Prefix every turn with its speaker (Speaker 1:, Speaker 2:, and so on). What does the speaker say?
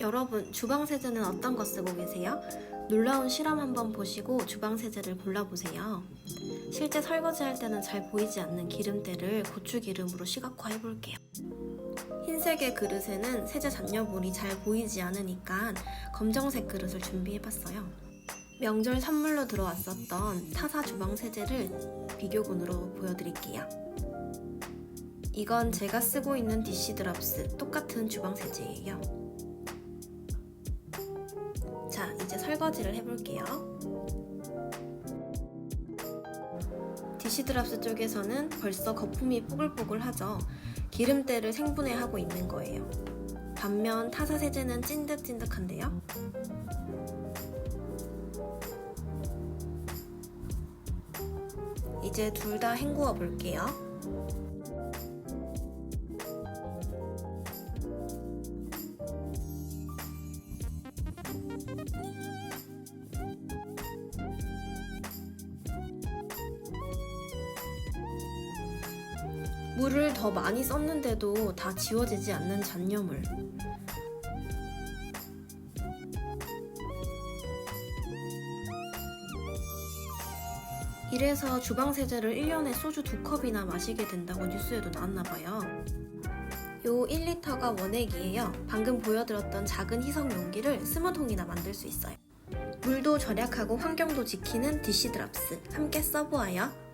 Speaker 1: 여러분, 주방 세제는 어떤 거 쓰고 계세요? 놀라운 실험 한번 보시고 주방 세제를 골라보세요. 실제 설거지할 때는 잘 보이지 않는 기름때를 고추기름으로 시각화해 볼게요. 흰색의 그릇에는 세제 잔여물이 잘 보이지 않으니까 검정색 그릇을 준비해 봤어요. 명절 선물로 들어왔었던 타사 주방 세제를 비교군으로 보여드릴게요. 이건 제가 쓰고 있는 디시 드랍스 똑같은 주방 세제예요. 설거지를 해볼게요. 디시 드랍스 쪽에서는 벌써 거품이 뽀글뽀글하죠. 기름때를 생분해하고 있는 거예요. 반면 타사 세제는 찐득찐득한데요. 이제 둘 다 헹구어 볼게요. 물을 더 많이 썼는데도 다 지워지지 않는 잔여물. 이래서 주방 세제를 1년에 소주 두 컵이나 마시게 된다고 뉴스에도 나왔나 봐요. 요 1리터가 원액이에요. 방금 보여드렸던 작은 희석 용기를 스무통이나 만들 수 있어요. 물도 절약하고 환경도 지키는 디시 드랍스 함께 써보아요.